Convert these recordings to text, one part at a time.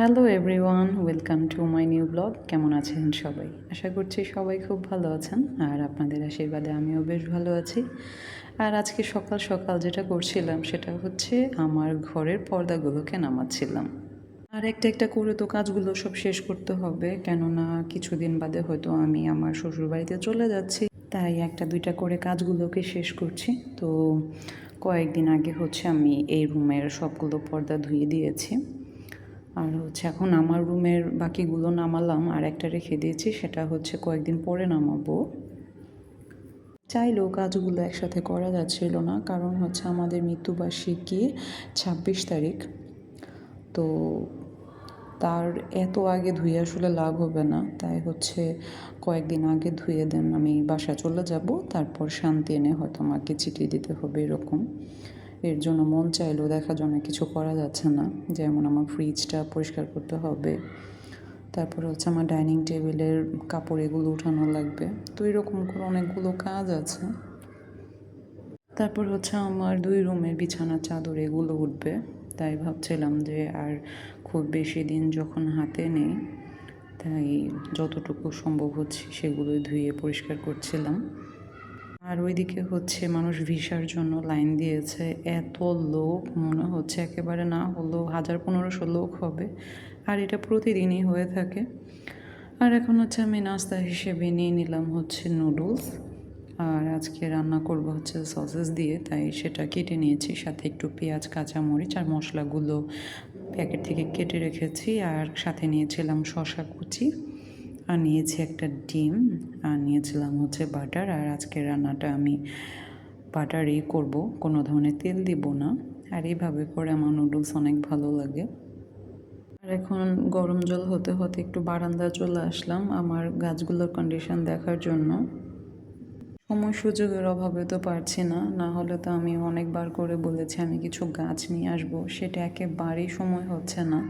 Hello everyone welcome to my new blog কেমন আছেন সবাই? আশা করছি সবাই খুব ভালো আছেন, আর আপনাদের আশীর্বাদে আমিও বেশ ভালো আছি। আর আজকে সকাল সকাল যেটা করছিলাম সেটা হচ্ছে আমার ঘরের পর্দাগুলোকে নামাচ্ছিলাম। আর একটা একটা করে তো কাজগুলো সব শেষ করতে হবে, কেননা কিছুদিন বাদে হয়তো আমি আমার শ্বশুরবাড়িতে চলে যাচ্ছি, তাই একটা দুইটা করে কাজগুলোকে শেষ করছি। তো কয়েকদিন আগে হচ্ছে আমি এই রুমের সবগুলো পর্দা ধুয়ে দিয়েছি। আর হচ্ছে এখন আমার রুমের বাকিগুলো নামালাম, আর একটা রেখে দিয়েছি, সেটা হচ্ছে কয়েকদিন পরে নামাবো। চাইলেও কাজগুলো একসাথে করা যাচ্ছিল না, কারণ হচ্ছে আমাদের মৃত্যুবার্ষিকী ছাব্বিশ তারিখ। তো তার এত আগে ধুয়ে আসলে লাভ হবে না, তাই হচ্ছে কয়েকদিন আগে ধুয়ে দেন, আমি বাসা চলে যাব, তারপর শান্তি এনে হয়তো আমাকে চিঠি দিতে হবে এরকম। এর জন্য মন চাইলেও দেখা জন্য কিছু করা যাচ্ছে না। যেমন আমার ফ্রিজটা পরিষ্কার করতে হবে। তারপর হচ্ছে আমার ডাইনিং টেবিলের কাপড় এগুলো উঠানো লাগবে। তো এরকম করে অনেকগুলো কাজ আছে। তারপর হচ্ছে আমার দুই রুমের বিছানা চাদর এগুলো উঠবে। তাই ভাবছিলাম যে আর খুব বেশি দিন যখন হাতে নেই, তাই যতটুকু সম্ভব হচ্ছে সেগুলোই ধুয়ে পরিষ্কার করছিলাম। আর ওইদিকে হচ্ছে মানুষ ভিসার জন্য লাইন দিয়েছে। এত লোক মনে হচ্ছে একেবারে না হলেও হাজার পনেরোশো লোক হবে। আর এটা প্রতিদিনই হয়ে থাকে। আর এখন হচ্ছে আমি নাস্তা হিসেবে নিয়ে নিলাম হচ্ছে নুডলস। আর আজকে রান্না করব হচ্ছে সসেস দিয়ে, তাই সেটা কেটে নিয়েছি। সাথে একটু পেঁয়াজ, কাঁচামরিচ আর মশলাগুলো প্যাকেট থেকে কেটে রেখেছি। আর সাথে নিয়েছিলাম শশা কুচি। আর নিয়েছি একটা ডিম, আর নিয়েছিলাম হচ্ছে বাটার, আর আজকে রান্নাটা আমি বাটারই করব। কোনো ধরনের তেল দিব না, আর এইভাবে করে আমার নুডলস অনেক ভালো লাগে। আর এখন গরম জল হতে হতে একটু বারান্দা চলে আসলাম আমার গাছগুলোর কন্ডিশন দেখার জন্য। সময় সুযোগের অভাবে তো পারছি না না হলে তো আমি অনেকবার করে বলেছি আমি কিছু গাছ নিয়ে আসব, সেটা একেবারেই সময় হচ্ছে না।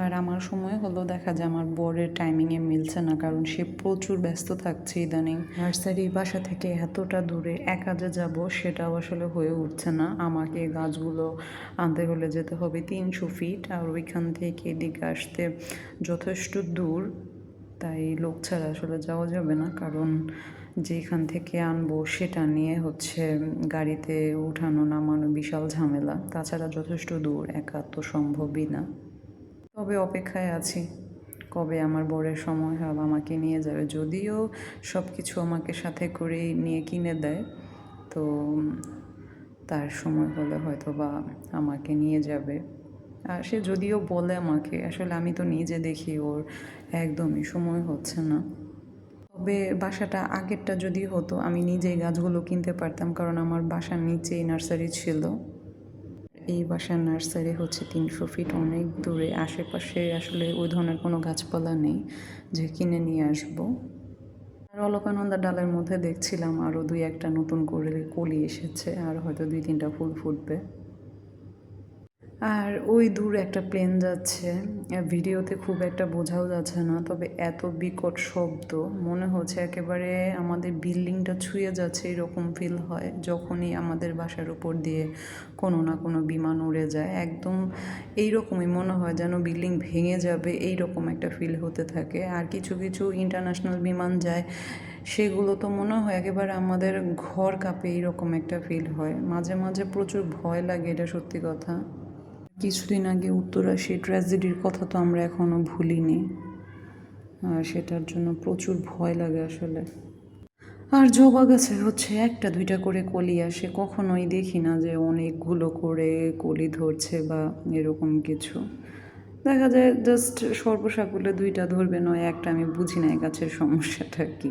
আর আমার সময় হলো দেখা যায় আমার বরের টাইমিংয়ে মিলছে না, কারণ সে প্রচুর ব্যস্ত থাকছে ইদানিং। নার্সারি বাসা থেকে এতটা দূরে এক কাজে যাব সেটাও আসলে হয়ে উঠছে না। আমাকে গাছগুলো আনতে হলে যেতে হবে তিনশো ফিট আর ওইখান থেকে এদিকে আসতে যথেষ্ট দূর। তাই লোক ছাড়া আসলে যাওয়া যাবে না, কারণ যেখান থেকে আনব সেটা নিয়ে হচ্ছে গাড়িতে উঠানো নামানো বিশাল ঝামেলা। তাছাড়া যথেষ্ট দূর, একা তো সম্ভবই না। তবে অপেক্ষায় আছি। কবে আমার বরের সময় হবে, আমাকে নিয়ে যাবে। যদিও সব কিছু আমাকে সাথে করেই নিয়ে কিনে দেয়, তো তার সময় হলে হয়তো বা আমাকে নিয়ে যাবে। আর সে যদিও বলে আমাকে, আসলে আমি তো নিজে দেখি ওর একদমই সময় হচ্ছে না। তবে বাসাটা আগেরটা যদি হতো, আমি নিজেই গাছগুলো কিনতে পারতাম, কারণ আমার বাসার নিচেই নার্সারি ছিল। এই বাসার নার্সারি হচ্ছে তিনশো ফিট অনেক দূরে। আশেপাশে আসলে ওই ধরনের কোনো গাছপালা নেই যে কিনে নিয়ে আসব। আর অলকানন্দা ডালের মধ্যে দেখছিলাম আরও দুই একটা নতুন করে কলি এসেছে, আর হয়তো দুই তিনটা ফুল ফুটবে। আর ওই দূর একটা প্লেন যাচ্ছে। ভিডিওতে খুব একটা বোঝাও যাচ্ছে না, তবে এত বিকট শব্দ, মনে হচ্ছে একেবারে আমাদের বিল্ডিংটা ছুঁয়ে যাচ্ছে এরকম ফিল হয়, যখনই আমাদের বাসার উপর দিয়ে কোনো না কোনো বিমান উড়ে যায়। একদম এই রকমই মনে হয় যেন বিল্ডিং ভেঙে যাবে এই রকম একটা ফিল হতে থাকে। আর কিছু কিছু ইন্টারন্যাশনাল বিমান যায়, সেগুলো তো মনে হয় একেবারে আমাদের ঘর কাঁপে এইরকম একটা ফিল হয়। মাঝে মাঝে প্রচুর ভয় লাগে, এটা সত্যি কথা। কিছুদিন আগে উত্তরাশি ট্র্যাজেডির কথা তো আমরা এখনও ভুলিনি। আর সেটার জন্য প্রচুর ভয় লাগে আসলে। আর জবা গাছের হচ্ছে একটা দুইটা করে কলি আসে, কখনোই দেখি না যে অনেকগুলো করে কলি ধরছে বা এরকম কিছু। দেখা যায় জাস্ট সর্বসাকুলে দুইটা ধরবে, নয় একটা আমি বুঝি না গাছের সমস্যাটা কি।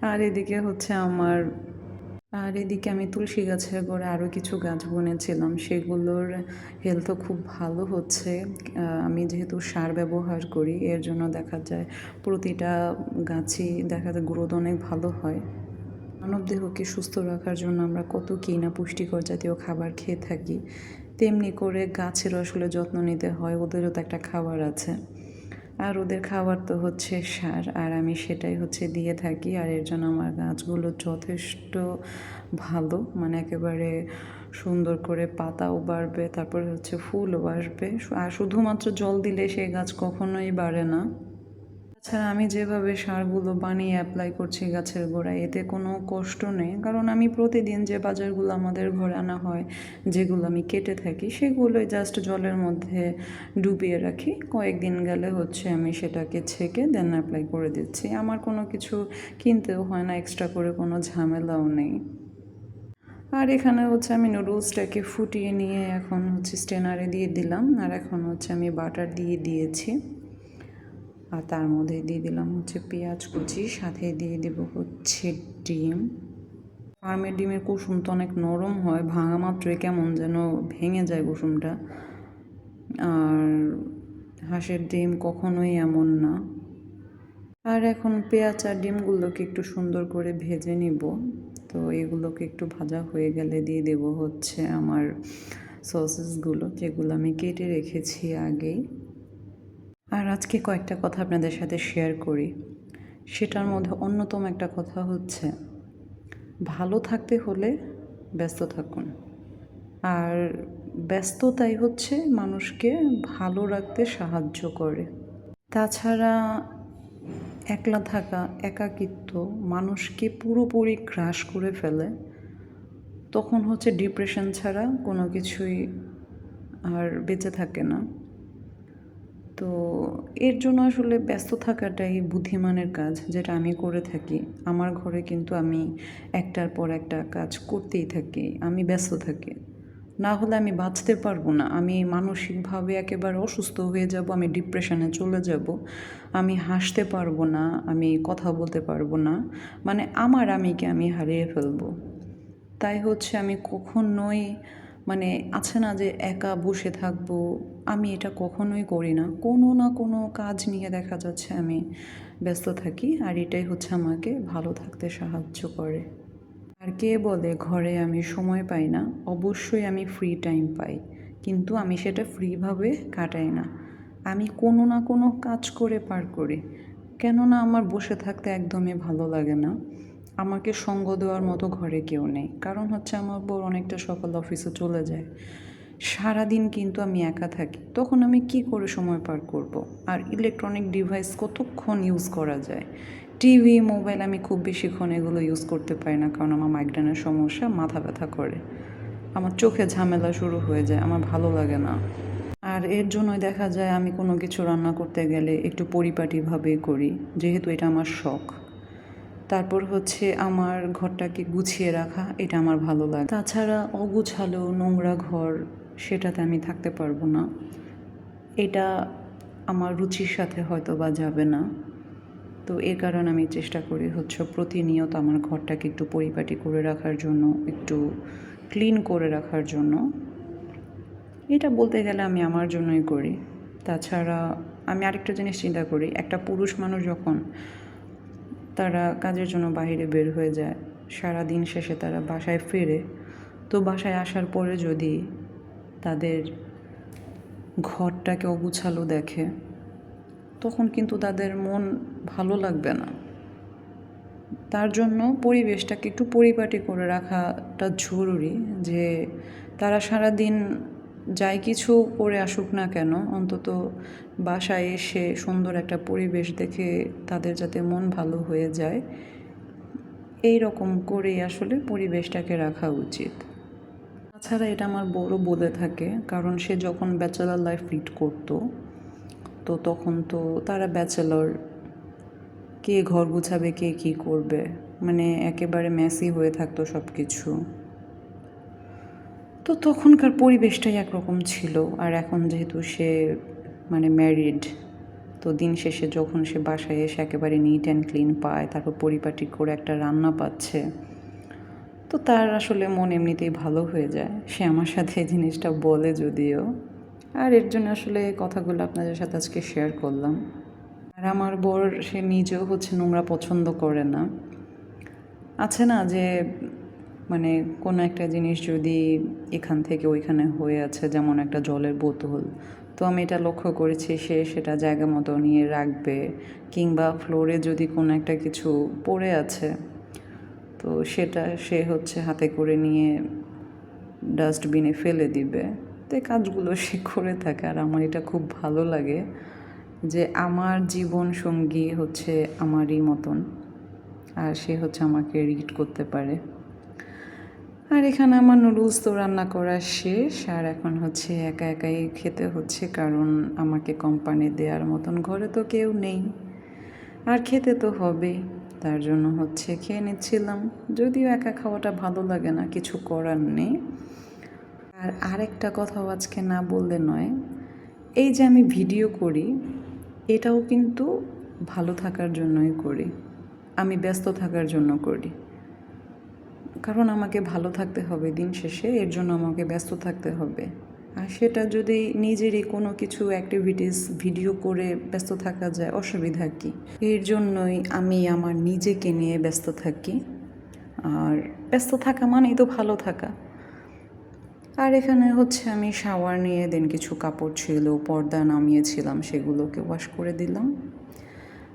আর এদিকে হচ্ছে আমার আর এদিকে আমি তুলসী গাছের গোড়ে আরও কিছু গাছ বুনেছিলাম। সেগুলোর হেলথও খুব ভালো হচ্ছে। আমি যেহেতু সার ব্যবহার করি, এর জন্য দেখা যায় প্রতিটা গাছই দেখা যায় গ্রোথ অনেক ভালো হয়। মানব দেহকে সুস্থ রাখার জন্য আমরা কত কী না পুষ্টিকর জাতীয় খাবার খেয়ে থাকি। তেমনি করে গাছের আসলে যত্ন নিতে হয়, ওদেরও তো একটা খাবার আছে। আর ওদের খাবার তো হচ্ছে সার, আর আমি সেটাই হচ্ছে দিয়ে থাকি। আর এর জন্য আমার গাছগুলো যথেষ্ট ভালো মানে একেবারে সুন্দর করে পাতাও বাড়বে, তারপরে হচ্ছে ফুলও আসবে আর শুধুমাত্র জল দিলে সেই গাছ কখনোই বাড়ে না। তাছাড়া আমি যেভাবে সারগুলো বানিয়ে অ্যাপ্লাই করছি গাছের গোড়ায়, এতে কোনো কষ্ট নেই। কারণ আমি প্রতিদিন যে বাজারগুলো আমাদের ঘরে আনা হয়, যেগুলো আমি কেটে থাকি, সেগুলোই জাস্ট জলের মধ্যে ডুবিয়ে রাখি। কয়েকদিন গেলে হচ্ছে আমি সেটাকে ছেঁকে দেন অ্যাপ্লাই করে দিচ্ছি। আমার কোনো কিছু কিনতেও হয় না এক্সট্রা করে কোনো ঝামেলাও নেই। আর এখানে হচ্ছে আমি নুডলসটাকে ফুটিয়ে নিয়ে এখন হচ্ছে স্টেনারে দিয়ে দিলাম। আর এখন হচ্ছে আমি বাটার দিয়ে দিয়েছি। আর তার মধ্যে দিয়ে দিলাম হচ্ছে পেঁয়াজ কুচি, সাথে দিয়ে দেব হচ্ছে ডিম। ফার্মের ডিমের কুসুম তো অনেক নরম হয়, ভাঙা মাত্রই কেমন যেন ভেঙে যায় কুসুমটা। আর হাঁসের ডিম কখনোই এমন না। আর এখন পেঁয়াজ আর ডিমগুলোকে একটু সুন্দর করে ভেজে নিব। তো এগুলোকে একটু ভাজা হয়ে গেলে দিয়ে দেব হচ্ছে আমার সসেসগুলো, যেগুলো আমি কেটে রেখেছি আগেই। আর আজকে কয়েকটা কথা আপনাদের সাথে শেয়ার করি। সেটার মধ্যে অন্যতম একটা কথা হচ্ছে, ভালো থাকতে হলে ব্যস্ত থাকুন। আর ব্যস্ততাই হচ্ছে মানুষকে ভালো রাখতে সাহায্য করে। তাছাড়া একলা থাকা, একাকিত্ব মানুষকে পুরোপুরি গ্রাস করে ফেলে, তখন হচ্ছে ডিপ্রেশন ছাড়া কোনো কিছুই আর বেঁচে থাকে না। তো এর জন্য আসলে ব্যস্ত থাকাটাই বুদ্ধিমানের কাজ যেটা আমি করে থাকি। আমার ঘরে কিন্তু আমি একটার পর একটা কাজ করতেই থাকি, আমি ব্যস্ত থাকি। না হলে আমি বাঁচতে পারব না, আমি মানসিকভাবে একেবারে অসুস্থ হয়ে যাব, আমি ডিপ্রেশনে চলে যাব, আমি হাসতে পারব না, আমি কথা বলতে পারব না মানে আমার আমিকে আমি হারিয়ে ফেলব। তাই হচ্ছে আমি কখনোই মানে আছে না যে একা বসে থাকব, আমি এটা কখনোই করি না। কোনো না কোনো কাজ নিয়ে দেখা যাচ্ছে আমি ব্যস্ত থাকি আর এটাই হচ্ছে আমাকে ভালো থাকতে সাহায্য করে। আর কে বলে ঘরে আমি সময় পাই না? অবশ্যই আমি ফ্রি টাইম পাই, কিন্তু আমি সেটা ফ্রিভাবে কাটাই না। আমি কোনো না কোনো কাজ করে পার করি। কেননা আমার বসে থাকতে একদমই ভালো লাগে না। আমাকে সঙ্গ দেওয়ার মতো ঘরে কেউ নেই। কারণ হচ্ছে আমার বর অনেকটা সকাল অফিসে চলে যায়। সারাদিন কিন্তু আমি একা থাকি। তখন আমি কি করে সময় পার করব। আর ইলেকট্রনিক ডিভাইস কতক্ষণ ইউজ করা যায়? টিভি মোবাইল আমি খুব বেশিক্ষণ এগুলো ইউজ করতে পারি না। কারণ আমার মাইগ্রেনের সমস্যা, মাথা ব্যথা করে। আমার চোখে ঝামেলা শুরু হয়ে যায়, আমার ভালো লাগে না। আর এর জন্যই দেখা যায় আমি কোনো কিছু রান্না করতে গেলে একটু পরিপাটিভাবে করি। যেহেতু এটা আমার শখ। তারপর হচ্ছে আমার ঘরটাকে গুছিয়ে রাখা, এটা আমার ভালো লাগে। তাছাড়া অগুছালো নোংরা ঘর, সেটাতে আমি থাকতে পারব না। এটা আমার রুচির সাথে হয়তো বা যাবে না। তো এর কারণে আমি চেষ্টা করি হচ্ছে প্রতিনিয়ত আমার ঘরটাকে একটু পরিপাটি করে রাখার জন্য, একটু ক্লিন করে রাখার জন্য। এটা বলতে গেলে আমি আমার জন্যই করি। তাছাড়া আমি আরেকটা জিনিস চিন্তা করি, একটা পুরুষ মানুষ যখন তারা কাজের জন্য বাইরে বের হয়ে যায়। সারা দিন শেষে তারা বাসায় ফেরে। তো বাসায় আসার পরে যদি তাদের ঘরটাকে অগুছালো দেখে, তখন কিন্তু তাদের মন ভালো লাগবে না। তার জন্য পরিবেশটাকে একটু পরিপাটি করে রাখাটা জরুরি যে তারা সারা দিন যাই কিছু করে আসুক না কেন, অন্তত বাসায় এসে সুন্দর একটা পরিবেশ দেখে তাদের যাতে মন ভালো হয়ে যায়, এই রকম করেই আসলে পরিবেশটাকে রাখা উচিত। তাছাড়া এটা আমার বড় বলে থাকে, কারণ সে যখন ব্যাচেলার লাইফ লিড করতো, তো তখন তো তারা ব্যাচেলর কে ঘর গুছাবে, কে কী করবে মানে একেবারে মেসি হয়ে থাকতো সব কিছু তো তখনকার পরিবেশটাই একরকম ছিল, আর এখন যেহেতু সে মানে ম্যারিড তো দিন শেষে যখন সে বাসায় এসে একেবারে নিট অ্যান্ড ক্লিন পায়, তারপর পরিপাটি করে একটা রান্না পাচ্ছে, তো তার আসলে মন এমনিতেই ভালো হয়ে যায়। সে আমার সাথে জিনিসটা বলে যদিও। আর এর জন্য আসলে কথাগুলো আপনাদের সাথে আজকে শেয়ার করলাম। আর আমার বর, সে নিজেও হচ্ছে নোংরা পছন্দ করে না। আছে না যে মানে কোনো একটা জিনিস যদি এখান থেকে ওইখানে হয়ে আছে, যেমন একটা জলের বোতল তো আমি এটা লক্ষ্য করেছি, সে সেটা জায়গা মতো নিয়ে রাখবে কিংবা ফ্লোরে যদি কোনো একটা কিছু পড়ে আছে, তো সেটা সে হচ্ছে হাতে করে নিয়ে ডাস্টবিনে ফেলে দিবে। তো কাজগুলো সে করে থাকে আর আমার এটা খুব ভালো লাগে যে আমার জীবন সঙ্গী হচ্ছে আমারই মতন আর সে হচ্ছে আমাকে রিড করতে পারে। আর এখানে আমার নুডলস তো রান্না করা শেষ, আর এখন হচ্ছে একা একাই খেতে হচ্ছে কারণ আমাকে কোম্পানি দেওয়ার মতন ঘরে তো কেউ নেই। আর খেতে তো হবেই তার জন্য হচ্ছে খেয়ে নিচ্ছিলাম। যদিও একা খাওয়াটা ভালো লাগে না, কিছু করার নেই। আর আরেকটা কথাও আজকে না বললে নয়, এই যে আমি ভিডিও করি, এটাও কিন্তু ভালো থাকার জন্যই করি, আমি ব্যস্ত থাকার জন্য করি। কারণ আমাকে ভালো থাকতে হবে দিন শেষে, এর জন্য আমাকে ব্যস্ত থাকতে হবে। আর সেটা যদি নিজেরই কোনো কিছু অ্যাক্টিভিটিস ভিডিও করে ব্যস্ত থাকা যায়, অসুবিধা কী? এর জন্যই আমি আমার নিজেকে নিয়ে ব্যস্ত থাকি। আর ব্যস্ত থাকা মানেই তো ভালো থাকা। আর এখানে হচ্ছে আমি শাওয়ার নিয়ে দেন কিছু কাপড় ছিল, পর্দা নামিয়েছিলাম, সেগুলোকে ওয়াশ করে দিলাম।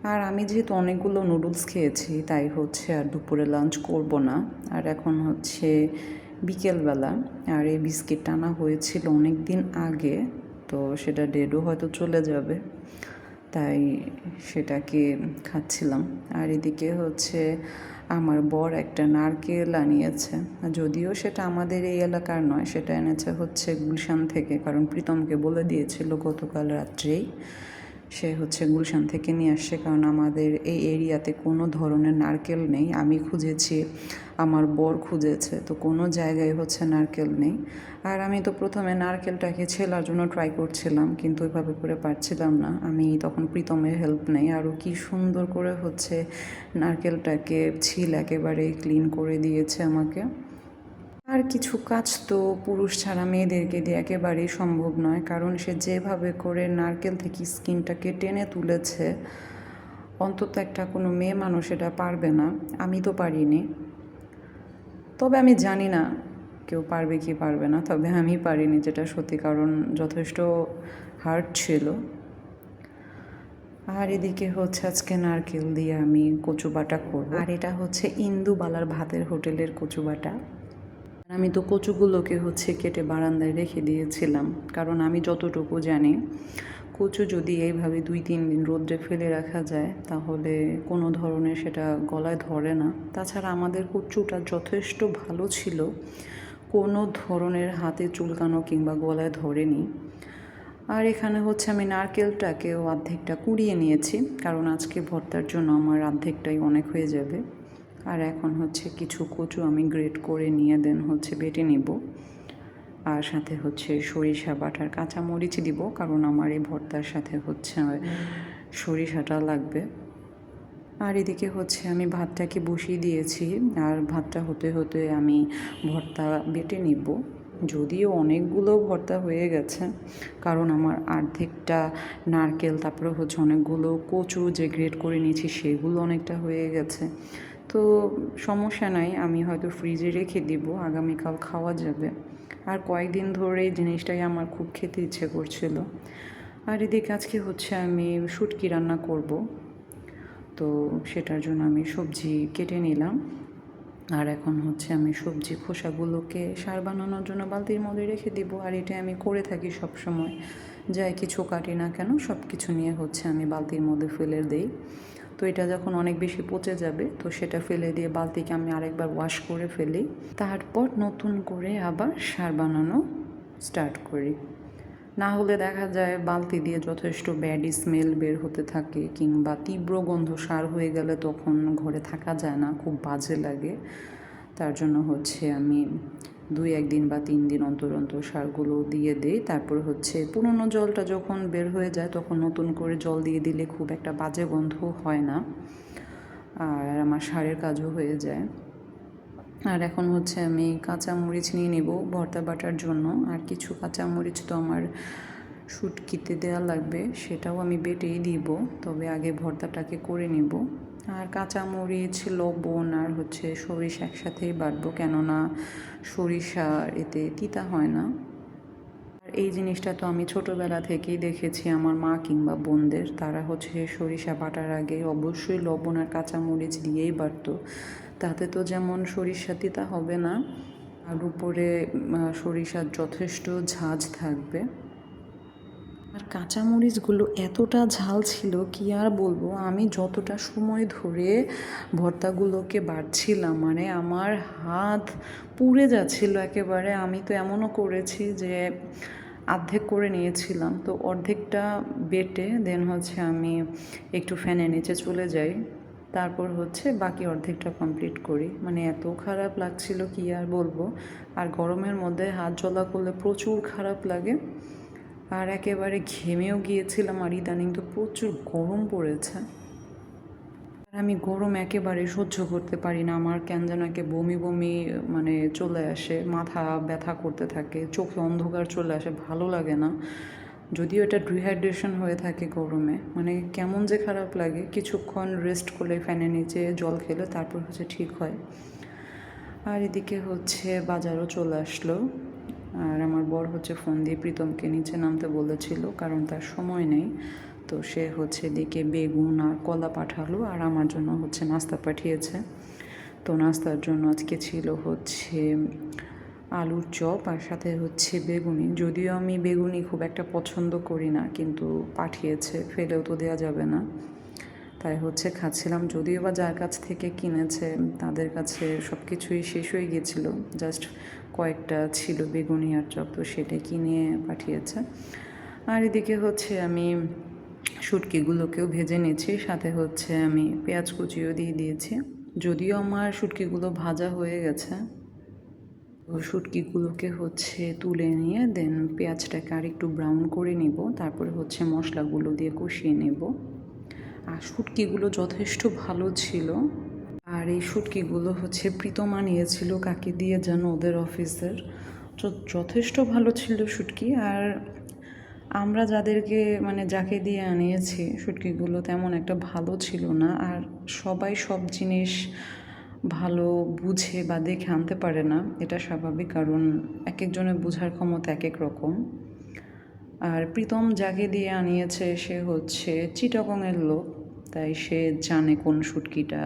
আর আমি যেহেতু অনেকগুলো নুডলস খেয়েছি, তাই হচ্ছে আর দুপুরে লাঞ্চ করব না। আর এখন হচ্ছে বিকেলবেলা, আর এই বিস্কিট টানা হয়েছিল অনেক দিন আগে, তো সেটা ডেডও হয়তো চলে যাবে। তাই সেটাকে খাচ্ছিলাম। আর এদিকে হচ্ছে আমার বর একটা নারকেল আনিয়েছে। যদিও সেটা আমাদের এই এলাকার নয়, সেটা এনেছে হচ্ছে গুলশান থেকে, কারণ প্রীতমকে বলে দিয়েছিল গতকাল রাত্রেই। সে হচ্ছে গুলশান থেকে নিয়ে আসছে, কারণ আমাদের এই এরিয়াতে কোনো ধরনের নারকেল নেই। আমি খুঁজেছি, আমার বর খুঁজেছে, তো কোনো জায়গায় হচ্ছে নারকেল নেই। আর আমি তো প্রথমে নারকেলটাকে ছেলার জন্য ট্রাই করছিলাম, কিন্তু ওইভাবে করে পারছিলাম না। আমি তখন প্রীতমের হেল্প নেই আরও কি সুন্দর করে হচ্ছে নারকেলটাকে ছিল, একেবারে ক্লিন করে দিয়েছে আমাকে। আর কিছু কাজ তো পুরুষ ছাড়া মেয়েদেরকে দিয়ে একেবারেই সম্ভব নয়, কারণ সে যেভাবে করে নারকেল থেকে স্কিনটাকে টেনে তুলেছে, অন্তত একটা কোনো মেয়ে মানুষ এটা পারবে না। আমি তো পারিনি। তবে আমি জানি না কেউ পারবে কি পারবে না, তবে আমি পারিনি যেটা সত্যি, কারণ যথেষ্ট হার্ড ছিল। আর এদিকে হচ্ছে আজকে নারকেল দিয়ে আমি কচু বাটা করব। আর এটা হচ্ছে ইন্দুবালার ভাতের হোটেলের কচু বাটা আমি তো কচুগুলোকে হচ্ছে কেটে বারান্দায় রেখে দিয়েছিলাম, কারণ আমি যতটুকু জানি কচু যদি এইভাবে দুই, তিন দিন রোদ্রে ফেলে রাখা যায়, তাহলে কোনো ধরনের সেটা গলায় ধরে না। তাছাড়া আমাদের কচুটা যথেষ্ট ভালো ছিল, কোনো ধরনের হাতে চুলকানো কিংবা গলায় ধরেনি। আর এখানে হচ্ছে আমি নারকেলটাকেও অর্ধেকটা কুড়িয়ে নিয়েছি, কারণ আজকে ভর্তার জন্য আমার অর্ধেকটাই অনেক হয়ে যাবে। আর এখন হচ্ছে কিছু কচু আমি গ্রেট করে নিয়ে দেন হচ্ছে বেটে নিব। আর সাথে হচ্ছে সরিষা বাটার কাঁচা মরিচ দিব কারণ আমার এই ভর্তার সাথে হচ্ছে সরিষাটা লাগবে। আর এদিকে হচ্ছে আমি ভাতটাকে বসিয়ে দিয়েছি আর ভাতটা হতে হতে আমি ভর্তা বেটে নিব। যদিও অনেকগুলো ভর্তা হয়ে গেছে কারণ আমার অর্ধেকটা নারকেল তারপরে হচ্ছে অনেকগুলো কচু যে গ্রেট করে নিয়েছি সেগুলো অনেকটা হয়ে গেছে। তো সমস্যা নাই, আমি হয়তো ফ্রিজে রেখে দিব আগামীকাল খাওয়া যাবে। আর কয়েকদিন ধরে জিনিসটাই আমার খুব খেতে ইচ্ছে করছিল। আর এদিকে আজকে হচ্ছে আমি শুটকি রান্না করব। তো সেটার জন্য আমি সবজি কেটে নিলাম। আর এখন হচ্ছে আমি সবজি খোসাগুলোকে সার বানানোর জন্য বালতির মধ্যে রেখে দিব। আর এটা আমি করে থাকি সব সময় যাই কিছু কাটি না কেন সব কিছু নিয়ে হচ্ছে আমি বালতির মধ্যে ফেলে দেই। তো এটা যখন অনেক বেশি পচে যাবে, তো সেটা ফেলে দিয়ে বালতিকে আমি আরেকবার ওয়াশ করে ফেলি। তারপর নতুন করে আবার সার বানানো স্টার্ট করি। না হলে দেখা যায় বালতি দিয়ে যথেষ্ট ব্যাড স্মেল বের হতে থাকে কিংবা তীব্র গন্ধ সার হয়ে গেলে তখন ঘরে থাকা যায় না, খুব বাজে লাগে। তার জন্য হচ্ছে আমি দুই একদিন বা তিন দিন অন্তর অন্তর সারগুলো দিয়ে দিই। তারপর হচ্ছে পুরনো জলটা যখন বের হয়ে যায় তখন নতুন করে জল দিয়ে দিলে খুব একটা বাজে গন্ধ হয় না। আর আমার সারের কাজও হয়ে যায়। আর এখন হচ্ছে আমি কাঁচা মরিচ নিয়ে নেব ভর্তা বাটার জন্য। আর কিছু কাঁচা মরিচ তো আমার শুটকিতে দেওয়া লাগবে, সেটাও আমি বেটেই দিব। তবে আগে ভর্তাটাকে করে নেব। আর কাঁচামরিচ, লবণ আর হচ্ছে সরিষা একসাথেই বাটবো কেননা সরিষা এতে তিতা হয় না। আর এই জিনিসটা তো আমি ছোটোবেলা থেকেই দেখেছি আমার মা কিংবা বোনদের। তারা হচ্ছে সরিষা বাটার আগে অবশ্যই লবণ আর কাঁচামরিচ দিয়েই বাটতো। তাতে তো যেমন সরিষা তিতা হবে না আর উপরে সরিষার যথেষ্ট ঝাঁঝ থাকবে। আর কাঁচামরিচগুলো এতটা ঝাল ছিল কি আর বলব? আমি যতটা সময় ধরে ভর্তাগুলোকে বাড়ছিলাম মানে আমার হাত পুড়ে যাচ্ছিল একেবারে। আমি তো এমনও করেছি যে অর্ধেক করে নিয়েছিলাম, তো অর্ধেকটা বেটে দেন হচ্ছে আমি একটু ফ্যানের নিচে চলে যাই। তারপর হচ্ছে বাকি অর্ধেকটা কমপ্লিট করি। মানে এত খারাপ লাগছিল কি আর বলব? আর গরমের মধ্যে হাত জ্বলা করলে প্রচুর খারাপ লাগে। আর একেবারে ঘেমেও গিয়েছিলাম আর ইদানিং তো প্রচুর গরম পড়েছে। আর আমি গরম একেবারে সহ্য করতে পারি না, আমার কেন যেন একে বমি বমি মানে চলে আসে, মাথা ব্যথা করতে থাকে, চোখে অন্ধকার চলে আসে, ভালো লাগে না। যদিও এটা ডিহাইড্রেশন হয়ে থাকে গরমে মানে কেমন যে খারাপ লাগে, কিছুক্ষণ রেস্ট করলে ফ্যানের নিচে জল খেলে তারপর হচ্ছে ঠিক হয়। আর এদিকে হচ্ছে বাজারও চলে আসলো। আর আমার বর হচ্ছে ফোন দিয়ে প্রীতমকে নিচে নামতে বলেছিল, কারণ তার সময় নেই। তো সে হচ্ছে দিকে বেগুন আর কলা পাঠালো আর আমার জন্য হচ্ছে নাস্তা পাঠিয়েছে। তো নাস্তার জন্য আজকে ছিল হচ্ছে আলুর চপ আর সাথে হচ্ছে বেগুনি। যদিও আমি বেগুনি খুব একটা পছন্দ করি না, কিন্তু পাঠিয়েছে, ফেলেও তো দেওয়া যাবে না। তাই হচ্ছে খাচ্ছিলাম, যদিও বা যার কাছ থেকে কিনেছে, তাদের কাছে সব কিছুই শেষ হয়ে গিয়েছিল। জাস্ট কয়েকটা ছিল বেগুনি আর চপ, তো সেটা কিনে পাঠিয়েছে। আর এদিকে হচ্ছে আমি শুটকিগুলোকেও ভেজে নিয়েছি, সাথে হচ্ছে আমি পেঁয়াজ কুচিও দিয়ে দিয়েছি। যদিও আমার শুটকিগুলো ভাজা হয়ে গেছে শুটকিগুলোকে হচ্ছে তুলে নিয়ে দেন পেঁয়াজটাকে আর একটু ব্রাউন করে নিব, তারপরে হচ্ছে মশলাগুলো দিয়ে কষিয়ে নেব। আর শুটকিগুলো যথেষ্ট ভালো ছিল আর এই শুটকিগুলো হচ্ছে প্রীতম আনিয়েছিল কাকি দিয়ে যেন ওদের অফিসের। তো যথেষ্ট ভালো ছিল শুটকি আর আমরা যাদেরকে মানে যাকে দিয়ে আনিয়েছি শুটকিগুলো তেমন একটা ভালো ছিল না আর সবাই সব জিনিস ভালো বুঝে বা দেখে আনতে পারে না, এটা স্বাভাবিক কারণ এক একজনের বোঝার ক্ষমতা এক এক রকম। আর প্রীতম যাকে দিয়ে আনিয়েছে সে হচ্ছে চিটাগংয়ের লোক, তাই সে জানে কোন শুটকিটা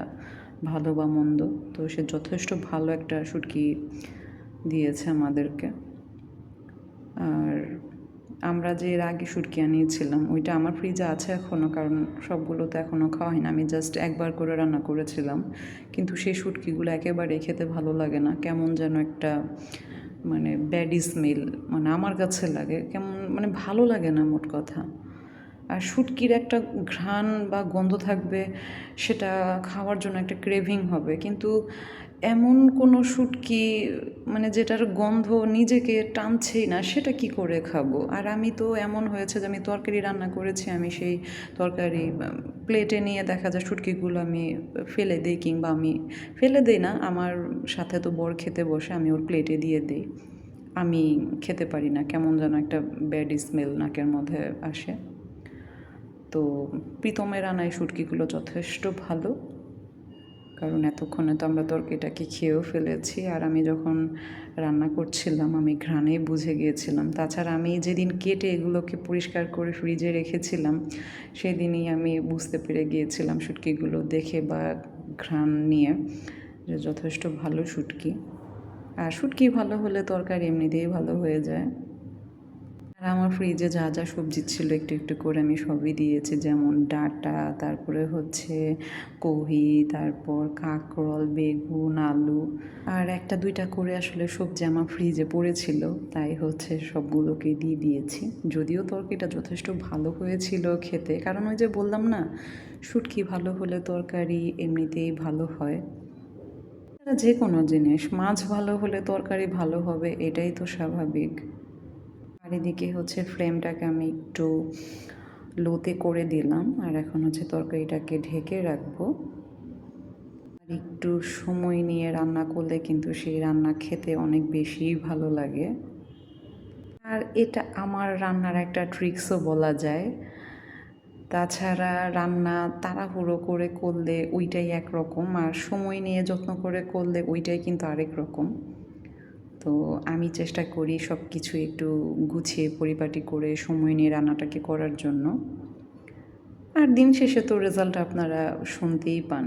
ভালো বা মন্দ, তো সে যথেষ্ট ভালো একটা শুটকি দিয়েছে আমাদেরকে। আর আমরা যে এর আগে শুটকি আনিয়েছিলাম, ওইটা আমার ফ্রিজে আছে এখনও কারণ সবগুলো তো এখনও খাওয়া হয়নি আমি জাস্ট একবার করে রান্না করেছিলাম, কিন্তু সেই শুটকিগুলো একেবারেই খেতে ভালো লাগে না। কেমন যেন একটা মানে ব্যাড স্মেল মানে আমার কাছে লাগে। কেমন মানে ভালো লাগে না মোট কথা। শুটকির একটা ঘ্রাণ বা গন্ধ থাকবে, সেটা খাওয়ার জন্য একটা ক্রেভিং হবে। কিন্তু এমন কোনো শুটকি মানে যেটার গন্ধ নিজেকে টানছেই না, সেটা কি করে খাব? আর আমি তো এমন হয়েছে যে আমি তরকারি রান্না করেছি, আমি সেই তরকারি প্লেটে নিয়ে দেখা যায় শুটকিগুলো আমি ফেলে দিই কিংবা আমি ফেলে দিই না, আমার সাথে তো বর খেতে বসে, আমি ওর প্লেটে দিয়ে দিই। আমি খেতে পারি না, কেমন যেন একটা ব্যাড স্মেল নাকের মধ্যে আসে। তো প্রীতমের আনায় শুটকিগুলো যথেষ্ট ভালো। কারণ এতক্ষণে তো আমরা তরকারিটাকে খেয়েও ফেলেছি আর আমি যখন রান্না করছিলাম, আমি ঘ্রাণেই বুঝে গিয়েছিলাম। তাছাড়া আমি যেদিন কেটে এগুলোকে পরিষ্কার করে ফ্রিজে রেখেছিলাম, সেদিনই আমি বুঝতে পেরে গিয়েছিলাম শুটকিগুলো দেখে বা ঘ্রাণ নিয়ে যে যথেষ্ট ভালো শুটকি। আর শুটকি ভালো হলে তরকারি এমনিতেই ভালো হয়ে যায়। আর আমার ফ্রিজে যা যা সবজি ছিল একটু একটু করে আমি সবই দিয়েছি। যেমন ডাঁটা, তারপরে হচ্ছে কহি, তারপর কাঁকরোল, বেগুন, আলু। আর একটা দুইটা করে আসলে সবজি আমার ফ্রিজে পড়েছিল, তাই হচ্ছে সবগুলোকে দিয়ে দিয়েছি। যদিও তরকারিটা যথেষ্ট ভালো হয়েছিল খেতে, কারণ ওই যে বললাম না, শুটকি ভালো হলে তরকারি এমনিতেই ভালো হয়। যে কোনো জিনিস, মাছ ভালো হলে তরকারি ভালো হবে, এটাই তো স্বাভাবিক। আর এদিকে হচ্ছে ফ্লেমটাকে আমি একটু লোতে করে দিলাম, আর এখন হচ্ছে তরকারিটাকে ঢেকে রাখব। আর একটু সময় নিয়ে রান্না করলে কিন্তু সেই রান্না খেতে অনেক বেশি ভালো লাগে। আর এটা আমার রান্নার একটা ট্রিক্সও বলা যায়। তাছাড়া রান্না তাড়াহুড়ো করে করলে ওইটাই একরকম, আর সময় নিয়ে যত্ন করে করলে ওইটাই কিন্তু আরেক রকম। তো আমি চেষ্টা করি সব কিছু একটু গুছিয়ে পরিপাটি করে সময় নিয়ে রান্নাটাকে করার জন্য। আর দিন শেষে তো রেজাল্ট আপনারা শুনতেই পান।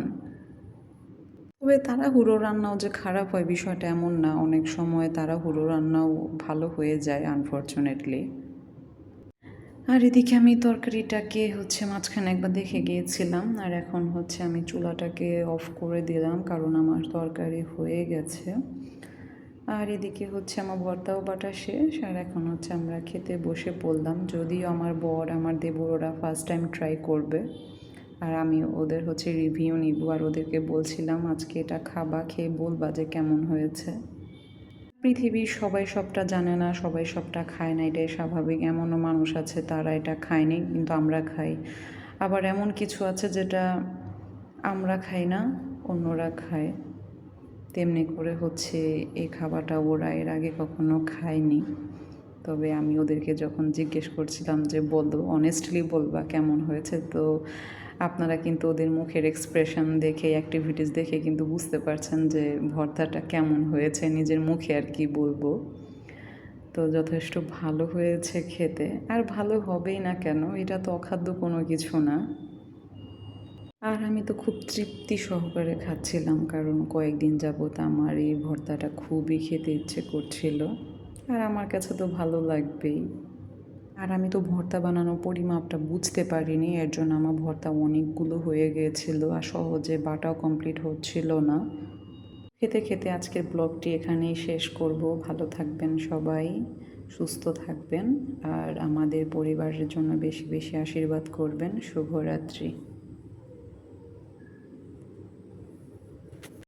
তবে তাড়াহুড়ো রান্নাও যে খারাপ হয় বিষয়টা এমন না, অনেক সময় তাড়াহুড়ো রান্নাও ভালো হয়ে যায় আনফর্চুনেটলি আর এদিকে আমি তরকারিটাকে হচ্ছে মাঝখানে একবার দেখে গিয়েছিলাম, আর এখন হচ্ছে আমি চুলাটাকে অফ করে দিলাম, কারণ আমার তরকারি হয়ে গেছে। আর এদিকে হচ্ছে আমার ভর্তাও বাটা শেষ, আর এখন হচ্ছে আমরা খেতে বসে পড়লাম। যদিও আমার বর আমার দেবর ওরা ফার্স্ট টাইম ট্রাই করবে, আর আমি ওদের হচ্ছে রিভিউ নিব, আর ওদেরকে বলছিলাম আজকে এটা খাবা, খেয়ে বলবা যে কেমন হয়েছে। পৃথিবীর সবাই সবটা জানে না, সবাই সবটা খায় না, এটাই স্বাভাবিক। এমনও মানুষ আছে, তারা এটা খায়নি, কিন্তু আমরা খাই। আবার এমন কিছু আছে যেটা আমরা খাই না, অন্যরা খায়। তেমনি করে হচ্ছে এই খাবারটা ওরা এর আগে কখনো খায়নি। তবে আমি ওদেরকে যখন জিজ্ঞেস করছিলাম যে বলব অনেস্টলি বলবা কেমন হয়েছে? তো আপনারা কিন্তু ওদের মুখের এক্সপ্রেশন দেখে অ্যাক্টিভিটিস দেখে কিন্তু বুঝতে পারছেন যে, ভর্তাটা কেমন হয়েছে, নিজের মুখে আর কি বলব। তো যথেষ্ট ভালো হয়েছে খেতে। আর ভালো হবেই না কেন, এটা তো অখাদ্য কোনো কিছু না। আর আমি তো খুব তৃপ্তি সহকারে খাচ্ছিলাম, কারণ কয়েকদিন যাবত আমার এই ভর্তাটা খুবই খেতে ইচ্ছে করছিল। আর আমার কাছে তো ভালো লাগবেই। আর আমি তো ভর্তা বানানোর পরিমাপটা বুঝতে পারিনি, এর জন্য আমার ভর্তা অনেকগুলো হয়ে গিয়েছিল আর সহজে বাটাও কমপ্লিট হচ্ছিল না। খেতে খেতে আজকের ব্লগটি এখানেই শেষ করব। ভালো থাকবেন সবাই, সুস্থ থাকবেন, আর আমাদের পরিবারের জন্য বেশি বেশি আশীর্বাদ করবেন। শুভরাত্রি।